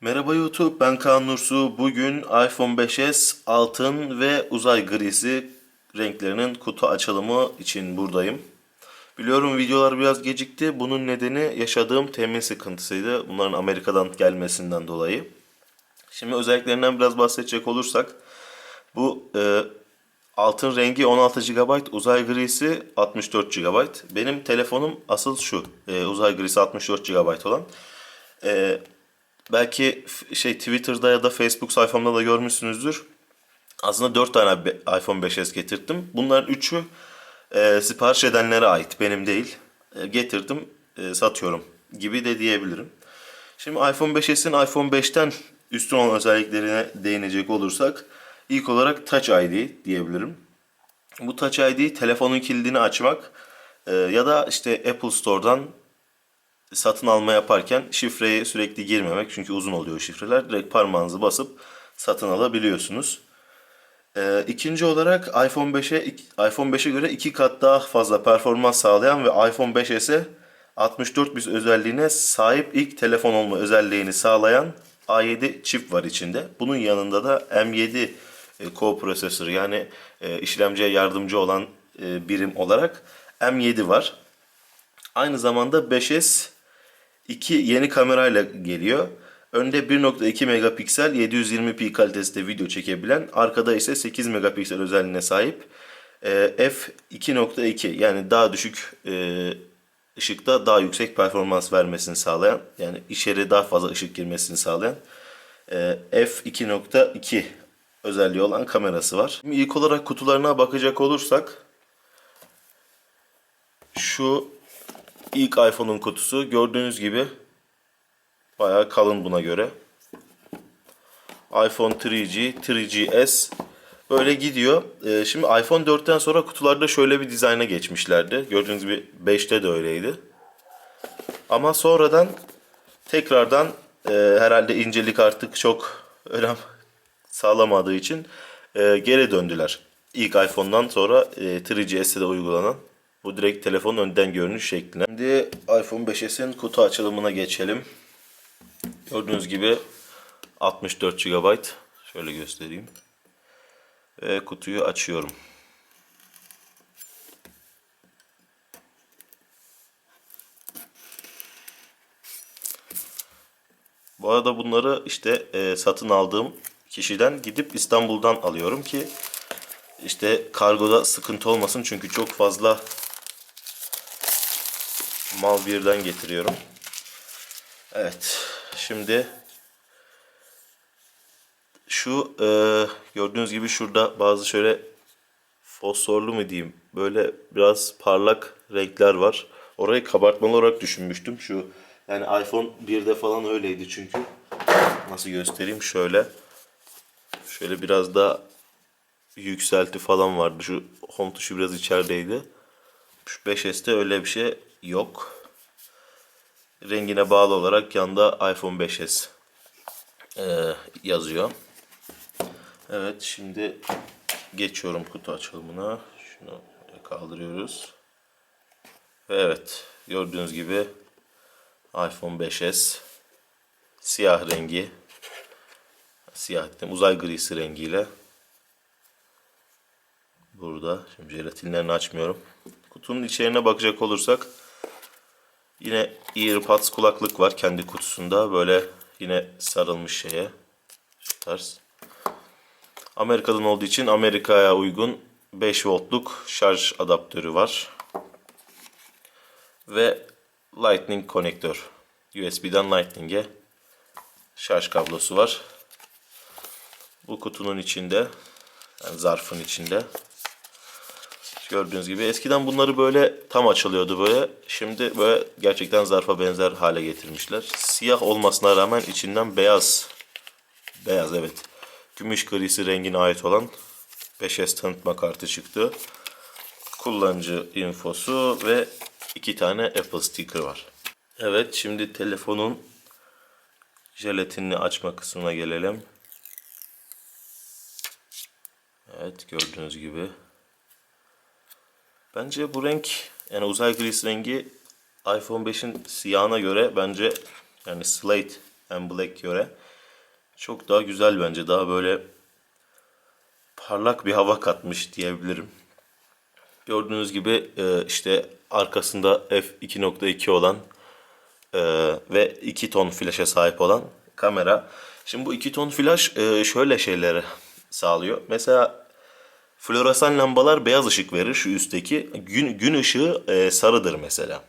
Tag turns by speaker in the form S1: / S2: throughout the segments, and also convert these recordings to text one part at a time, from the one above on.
S1: Merhaba YouTube, ben Kaan Nursu. Bugün iPhone 5s altın ve uzay grisi renklerinin kutu açılımı için buradayım. Biliyorum videolar biraz gecikti. Bunun nedeni yaşadığım temin sıkıntısıydı. Bunların Amerika'dan gelmesinden dolayı. Şimdi özelliklerinden biraz bahsedecek olursak. Bu e, altın rengi 16 GB, uzay grisi 64 GB. Benim telefonum asıl şu, e, uzay grisi 64 GB olan. E, belki şey Twitter'da ya da Facebook sayfamda da görmüşsünüzdür. Aslında 4 tane iPhone 5s getirdim. Bunların 3'ü e, sipariş edenlere ait, benim değil. E, getirdim, e, satıyorum gibi de diyebilirim. Şimdi iPhone 5s'in iPhone 5'ten üstün olan özelliklerine değinecek olursak ilk olarak Touch ID diyebilirim. Bu Touch ID telefonun kilidini açmak e, ya da işte Apple Store'dan satın alma yaparken şifreye sürekli girmemek çünkü uzun oluyor şifreler. Direkt parmağınızı basıp satın alabiliyorsunuz. Ee, ikinci olarak iPhone 5'e iPhone 5'e göre iki kat daha fazla performans sağlayan ve iPhone 5s'e 64 bit özelliğine sahip ilk telefon olma özelliğini sağlayan A7 çip var içinde. Bunun yanında da M7 e, co-prosesör yani e, işlemciye yardımcı olan e, birim olarak M7 var. Aynı zamanda 5S iki yeni kamerayla geliyor. Önde 1.2 megapiksel 720p kalitesinde video çekebilen, arkada ise 8 megapiksel özelliğine sahip e, f2.2 yani daha düşük e, ışıkta daha yüksek performans vermesini sağlayan yani içeri daha fazla ışık girmesini sağlayan e, f2.2 özelliği olan kamerası var. Şimdi ilk olarak kutularına bakacak olursak şu ilk iPhone'un kutusu gördüğünüz gibi bayağı kalın buna göre. iPhone 3G, 3GS böyle gidiyor. Ee, şimdi iPhone 4'ten sonra kutularda şöyle bir dizayna geçmişlerdi. Gördüğünüz gibi 5'te de öyleydi. Ama sonradan tekrardan e, herhalde incelik artık çok önem sağlamadığı için e, geri döndüler. İlk iPhone'dan sonra e, 3GS'de de uygulanan bu direkt telefonun önden görünüş şekline. Şimdi iPhone 5s'in kutu açılımına geçelim. Gördüğünüz gibi 64 GB. Şöyle göstereyim. Ve kutuyu açıyorum. Bu arada bunları işte e, satın aldığım kişiden gidip İstanbul'dan alıyorum ki işte kargoda sıkıntı olmasın çünkü çok fazla mal birden getiriyorum. Evet. Şimdi şu e, gördüğünüz gibi şurada bazı şöyle fosforlu mu diyeyim böyle biraz parlak renkler var. Orayı kabartmalı olarak düşünmüştüm. Şu yani iPhone 1'de falan öyleydi çünkü. Nasıl göstereyim şöyle. Şöyle biraz daha yükselti falan vardı. Şu home tuşu biraz içerideydi. Şu 5S'te öyle bir şey yok. Rengine bağlı olarak yanda iPhone 5S ee, yazıyor. Evet şimdi geçiyorum kutu açılımına. Şunu kaldırıyoruz. Ve evet gördüğünüz gibi iPhone 5S siyah rengi siyah dedim uzay grisi rengiyle burada. Şimdi jelatinlerini açmıyorum. Kutunun içeriğine bakacak olursak yine AirPods kulaklık var kendi kutusunda. Böyle yine sarılmış şeye. Şu tarz. Amerika'dan olduğu için Amerika'ya uygun 5 voltluk şarj adaptörü var. Ve Lightning konektör. USB'den Lightning'e şarj kablosu var. Bu kutunun içinde yani zarfın içinde Gördüğünüz gibi eskiden bunları böyle tam açılıyordu böyle. Şimdi böyle gerçekten zarfa benzer hale getirmişler. Siyah olmasına rağmen içinden beyaz. Beyaz evet. Gümüş grisi rengine ait olan 5S tanıtma kartı çıktı. Kullanıcı infosu ve iki tane Apple sticker var. Evet şimdi telefonun jelatinini açma kısmına gelelim. Evet gördüğünüz gibi. Bence bu renk yani uzay grisi rengi iPhone 5'in siyahına göre bence yani slate M Black göre çok daha güzel bence. Daha böyle parlak bir hava katmış diyebilirim. Gördüğünüz gibi e, işte arkasında f2.2 olan e, ve 2 ton flaşa sahip olan kamera. Şimdi bu 2 ton flash e, şöyle şeyleri sağlıyor. Mesela floresan lambalar beyaz ışık verir şu üstteki. Gün, gün ışığı e, sarıdır mesela.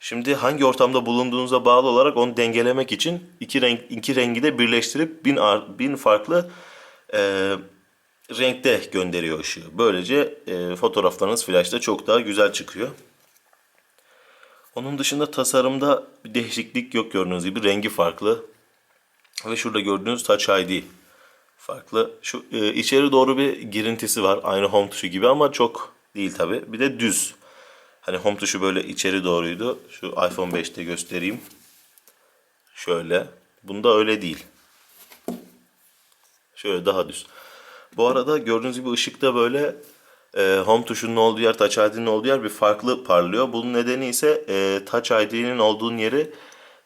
S1: Şimdi hangi ortamda bulunduğunuza bağlı olarak onu dengelemek için iki renk iki rengi de birleştirip bin, bin farklı e, renkte gönderiyor ışığı. Böylece e, fotoğraflarınız flash'ta çok daha güzel çıkıyor. Onun dışında tasarımda bir değişiklik yok gördüğünüz gibi. Rengi farklı. Ve şurada gördüğünüz Touch ID farklı. Şu e, içeri doğru bir girintisi var. Aynı home tuşu gibi ama çok değil tabi. Bir de düz. Hani home tuşu böyle içeri doğruydu. Şu iPhone 5'te göstereyim. Şöyle. Bunda öyle değil. Şöyle daha düz. Bu arada gördüğünüz gibi ışıkta böyle e, home tuşunun olduğu yer, Touch ID'nin olduğu yer bir farklı parlıyor. Bunun nedeni ise e, Touch ID'nin olduğu yeri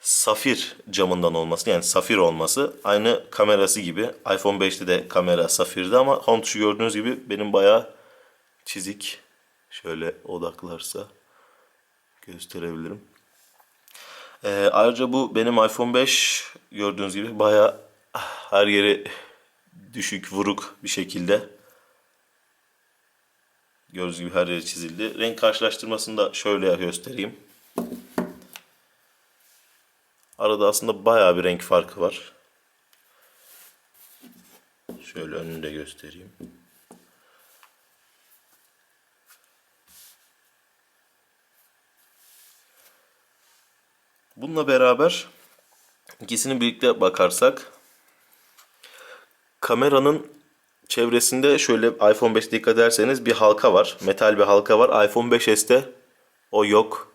S1: safir camından olması yani safir olması. Aynı kamerası gibi. iPhone 5'te de kamera safirdi ama home tuşu gördüğünüz gibi benim bayağı çizik. Şöyle odaklarsa gösterebilirim. E, ayrıca bu benim iPhone 5 gördüğünüz gibi bayağı ah, her yeri düşük, vuruk bir şekilde. Gördüğünüz gibi her yeri çizildi. Renk karşılaştırmasını da şöyle göstereyim. Arada aslında bayağı bir renk farkı var. Şöyle önünde göstereyim. Bununla beraber ikisini birlikte bakarsak kameranın çevresinde şöyle iPhone 5'te dikkat ederseniz bir halka var. Metal bir halka var. iPhone 5s'te o yok.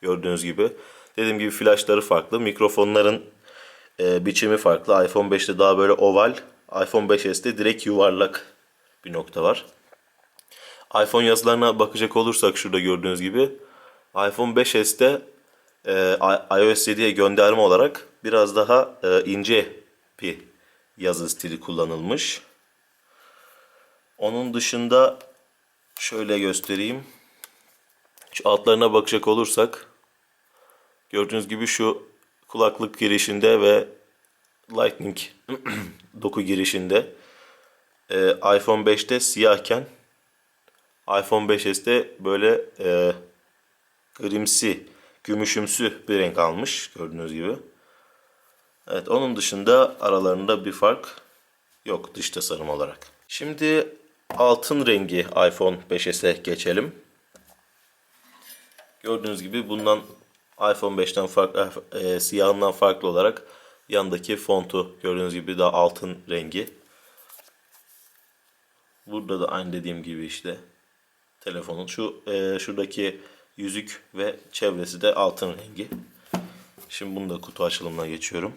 S1: Gördüğünüz gibi. Dediğim gibi flashları farklı. Mikrofonların e, biçimi farklı. iPhone 5'te daha böyle oval. iPhone 5s'te direkt yuvarlak bir nokta var. iPhone yazılarına bakacak olursak şurada gördüğünüz gibi. iPhone 5s'te e, iOS 7'ye gönderme olarak biraz daha e, ince bir yazı stili kullanılmış. Onun dışında şöyle göstereyim. Şu altlarına bakacak olursak gördüğünüz gibi şu kulaklık girişinde ve Lightning doku girişinde e, iPhone 5'te siyahken iPhone 5s'te böyle e, grimsi, gümüşümsü bir renk almış gördüğünüz gibi. Evet onun dışında aralarında bir fark yok dış tasarım olarak. Şimdi altın rengi iPhone 5s'e geçelim. Gördüğünüz gibi bundan iPhone 5'ten farklı e, siyahından farklı olarak yandaki fontu gördüğünüz gibi daha altın rengi. Burada da aynı dediğim gibi işte telefonun şu e, şuradaki yüzük ve çevresi de altın rengi. Şimdi bunu da kutu açılımına geçiyorum.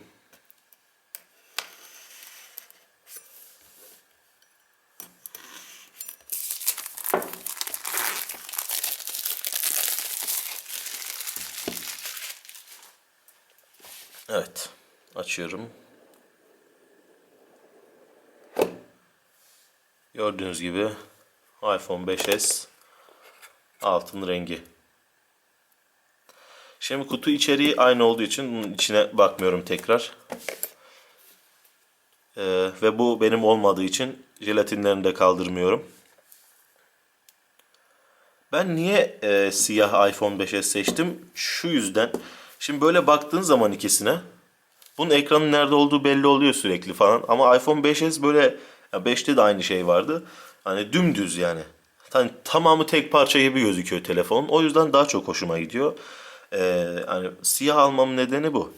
S1: Evet. Açıyorum. Gördüğünüz gibi iPhone 5s altın rengi. Şimdi kutu içeriği aynı olduğu için bunun içine bakmıyorum tekrar. Ee, ve bu benim olmadığı için jelatinlerini de kaldırmıyorum. Ben niye e, siyah iPhone 5s seçtim? Şu yüzden. Şimdi böyle baktığın zaman ikisine bunun ekranın nerede olduğu belli oluyor sürekli falan. Ama iPhone 5s böyle ya 5'te de aynı şey vardı. Hani dümdüz yani. Hani tamamı tek parça gibi gözüküyor telefonun. O yüzden daha çok hoşuma gidiyor. Ee, hani siyah almamın nedeni bu.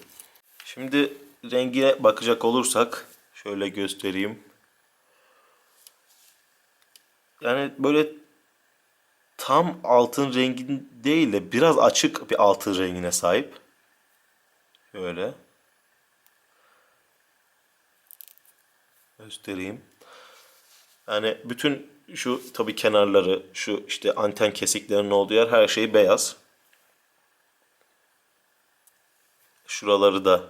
S1: Şimdi rengine bakacak olursak şöyle göstereyim. Yani böyle tam altın rengin değil de biraz açık bir altın rengine sahip. Şöyle. Göstereyim. Yani bütün şu tabii kenarları, şu işte anten kesiklerinin olduğu yer her şey beyaz. Şuraları da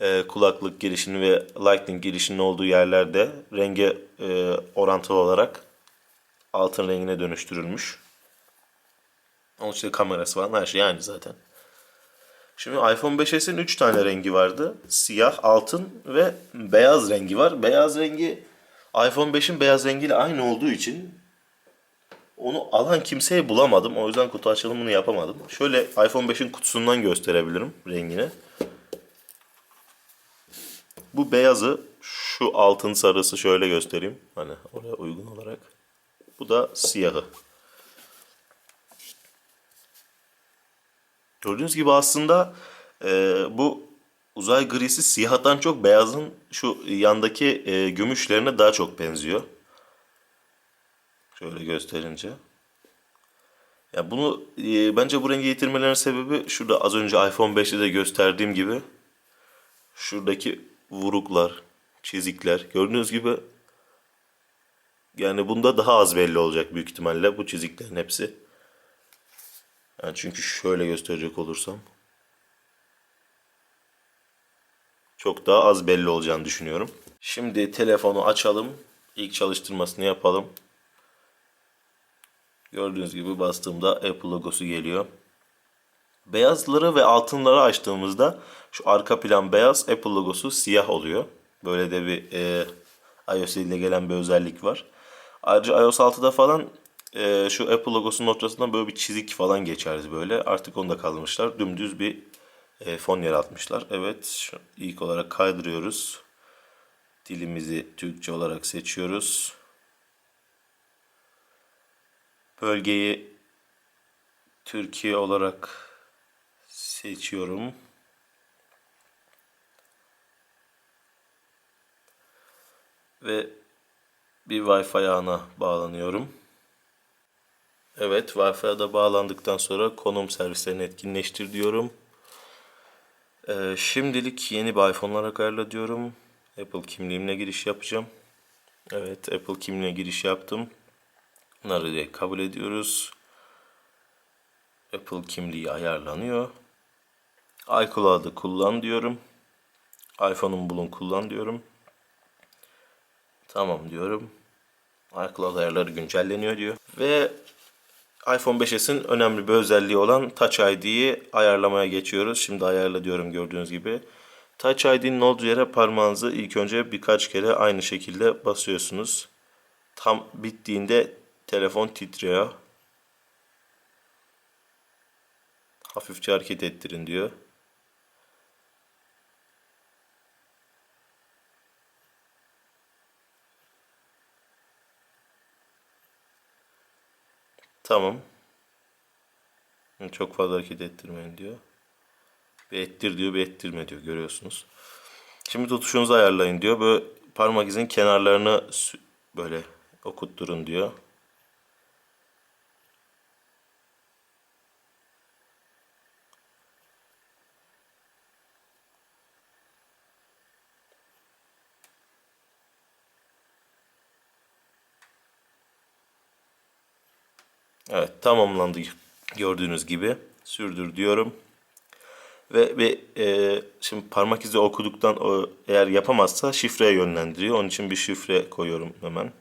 S1: e, kulaklık girişinin ve lightning girişinin olduğu yerlerde renge e, orantılı olarak altın rengine dönüştürülmüş. Onun için kamerası falan her şey aynı zaten. Şimdi iPhone 5s'in 3 tane rengi vardı. Siyah, altın ve beyaz rengi var. Beyaz rengi iPhone 5'in beyaz rengiyle aynı olduğu için onu alan kimseyi bulamadım. O yüzden kutu açılımını yapamadım. Şöyle iPhone 5'in kutusundan gösterebilirim rengini. Bu beyazı şu altın sarısı şöyle göstereyim. Hani oraya uygun olarak. Bu da siyahı. Gördüğünüz gibi aslında e, bu uzay grisi siyahtan çok beyazın şu yandaki e, gümüşlerine daha çok benziyor. Şöyle gösterince. Ya bunu e, bence bu rengi getirmelerinin sebebi şurada az önce iPhone 5'te de gösterdiğim gibi şuradaki vuruklar, çizikler gördüğünüz gibi yani bunda daha az belli olacak büyük ihtimalle bu çiziklerin hepsi. Yani çünkü şöyle gösterecek olursam çok daha az belli olacağını düşünüyorum. Şimdi telefonu açalım. İlk çalıştırmasını yapalım. Gördüğünüz gibi bastığımda Apple logosu geliyor. Beyazları ve altınları açtığımızda şu arka plan beyaz, Apple logosu siyah oluyor. Böyle de bir e, iOS ile gelen bir özellik var. Ayrıca iOS 6'da falan e, şu Apple logosunun ortasından böyle bir çizik falan geçeriz böyle. Artık onu da kaldırmışlar. Dümdüz bir e, fon yaratmışlar. Evet, şu ilk olarak kaydırıyoruz. Dilimizi Türkçe olarak seçiyoruz. Bölgeyi Türkiye olarak seçiyorum. Ve bir Wi-Fi ağına bağlanıyorum. Evet, Wi-Fi'ye da bağlandıktan sonra konum servislerini etkinleştir diyorum. Ee, şimdilik yeni bir iPhone olarak ayarla diyorum. Apple kimliğimle giriş yapacağım. Evet, Apple kimliğine giriş yaptım. Bunları da kabul ediyoruz. Apple kimliği ayarlanıyor. iCloud'ı kullan diyorum. iPhone'un bulun kullan diyorum. Tamam diyorum. iCloud ayarları güncelleniyor diyor. Ve iPhone 5s'in önemli bir özelliği olan Touch ID'yi ayarlamaya geçiyoruz. Şimdi ayarla diyorum gördüğünüz gibi. Touch ID'nin olduğu yere parmağınızı ilk önce birkaç kere aynı şekilde basıyorsunuz. Tam bittiğinde telefon titriyor. Hafifçe hareket ettirin diyor. Tamam. Çok fazla hareket ettirmeyin diyor. Bir ettir diyor, bir ettirme diyor. Görüyorsunuz. Şimdi tutuşunuzu ayarlayın diyor. Böyle parmak izin kenarlarını böyle okutturun diyor. Evet tamamlandı gördüğünüz gibi. Sürdür diyorum. Ve, ve e, şimdi parmak izi okuduktan o, eğer yapamazsa şifreye yönlendiriyor. Onun için bir şifre koyuyorum hemen.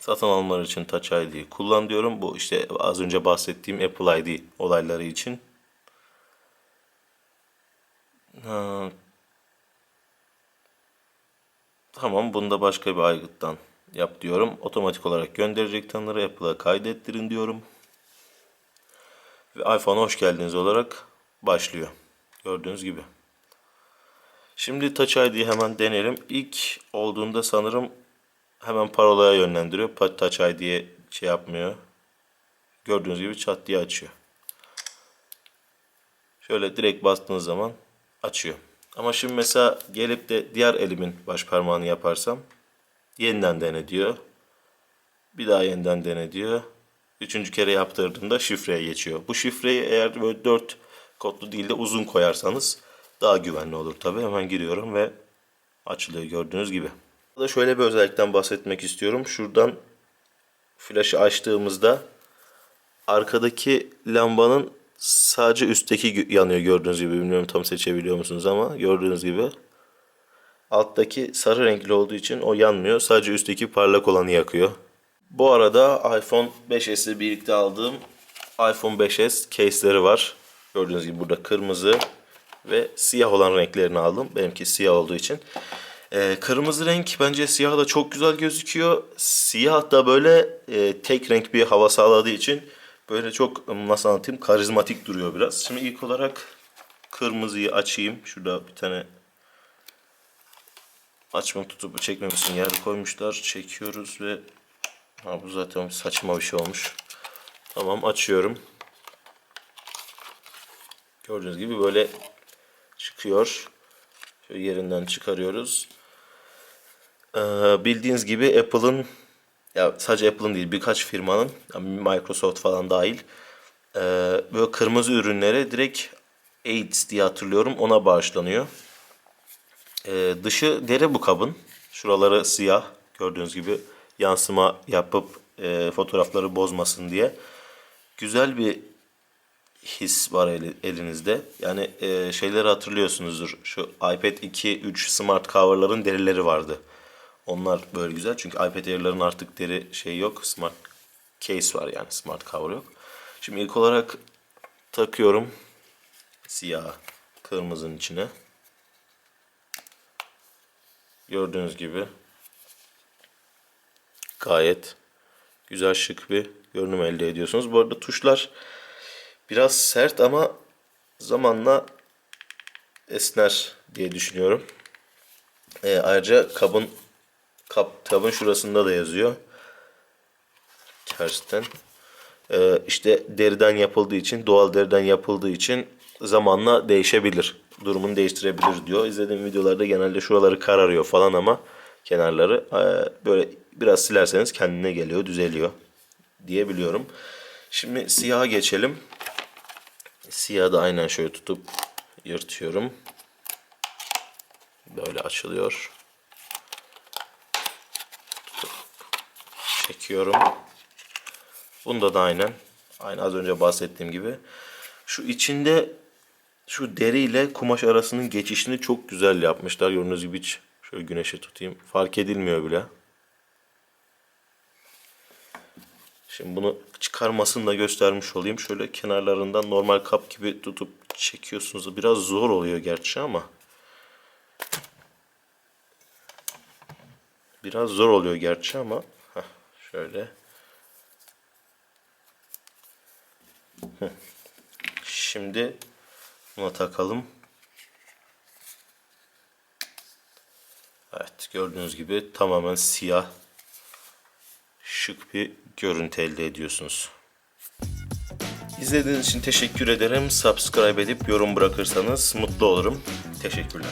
S1: Satın almalar için Touch ID kullan diyorum. Bu işte az önce bahsettiğim Apple ID olayları için. Ha, Tamam bunu da başka bir aygıttan yap diyorum. Otomatik olarak gönderecek tanıları Apple'a kaydettirin diyorum. Ve iPhone hoş geldiniz olarak başlıyor. Gördüğünüz gibi. Şimdi Touch ID'yi hemen deneyelim. İlk olduğunda sanırım hemen parolaya yönlendiriyor. Touch ID'ye şey yapmıyor. Gördüğünüz gibi çat diye açıyor. Şöyle direkt bastığınız zaman açıyor. Ama şimdi mesela gelip de diğer elimin baş parmağını yaparsam yeniden dene diyor. Bir daha yeniden dene diyor. Üçüncü kere yaptırdığımda şifreye geçiyor. Bu şifreyi eğer böyle dört kodlu değil de uzun koyarsanız daha güvenli olur tabi. Hemen giriyorum ve açılıyor gördüğünüz gibi. Burada şöyle bir özellikten bahsetmek istiyorum. Şuradan flaşı açtığımızda arkadaki lambanın Sadece üstteki yanıyor gördüğünüz gibi. Bilmiyorum tam seçebiliyor musunuz ama gördüğünüz gibi. Alttaki sarı renkli olduğu için o yanmıyor. Sadece üstteki parlak olanı yakıyor. Bu arada iPhone 5s'i birlikte aldığım iPhone 5s case'leri var. Gördüğünüz gibi burada kırmızı ve siyah olan renklerini aldım. Benimki siyah olduğu için. Ee, kırmızı renk bence siyah da çok güzel gözüküyor. Siyah da böyle e, tek renk bir hava sağladığı için böyle çok nasıl anlatayım karizmatik duruyor biraz. Şimdi ilk olarak kırmızıyı açayım. Şurada bir tane açma tutup çekmem için yer koymuşlar. Çekiyoruz ve ha, bu zaten saçma bir şey olmuş. Tamam açıyorum. Gördüğünüz gibi böyle çıkıyor. Şöyle yerinden çıkarıyoruz. Ee, bildiğiniz gibi Apple'ın ya sadece Apple'ın değil birkaç firmanın Microsoft falan dahil ee, böyle kırmızı ürünlere direkt AIDS diye hatırlıyorum ona bağışlanıyor. Ee, dışı deri bu kabın. Şuraları siyah gördüğünüz gibi yansıma yapıp e, fotoğrafları bozmasın diye. Güzel bir his var eli- elinizde. Yani e, şeyleri hatırlıyorsunuzdur. Şu iPad 2, 3 smart cover'ların derileri vardı. Onlar böyle güzel. Çünkü iPad Air'ların artık deri şey yok. Smart case var yani smart cover yok. Şimdi ilk olarak takıyorum siyah kırmızının içine. Gördüğünüz gibi gayet güzel şık bir görünüm elde ediyorsunuz. Bu arada tuşlar biraz sert ama zamanla esner diye düşünüyorum. Ee, ayrıca kabın kap, kabın şurasında da yazıyor. Tersten. Ee, işte deriden yapıldığı için, doğal deriden yapıldığı için zamanla değişebilir. Durumunu değiştirebilir diyor. İzlediğim videolarda genelde şuraları kararıyor falan ama kenarları ee, böyle biraz silerseniz kendine geliyor, düzeliyor diye biliyorum. Şimdi siyaha geçelim. Siyahı da aynen şöyle tutup yırtıyorum. Böyle açılıyor. Çekiyorum. Bunda da aynen. Aynı az önce bahsettiğim gibi. Şu içinde şu deri ile kumaş arasının geçişini çok güzel yapmışlar. Gördüğünüz gibi hiç şöyle güneşe tutayım. Fark edilmiyor bile. Şimdi bunu çıkarmasını da göstermiş olayım. Şöyle kenarlarından normal kap gibi tutup çekiyorsunuz. Biraz zor oluyor gerçi ama. Biraz zor oluyor gerçi ama. Şöyle. Şimdi buna takalım. Evet gördüğünüz gibi tamamen siyah şık bir görüntü elde ediyorsunuz. İzlediğiniz için teşekkür ederim. Subscribe edip yorum bırakırsanız mutlu olurum. Teşekkürler.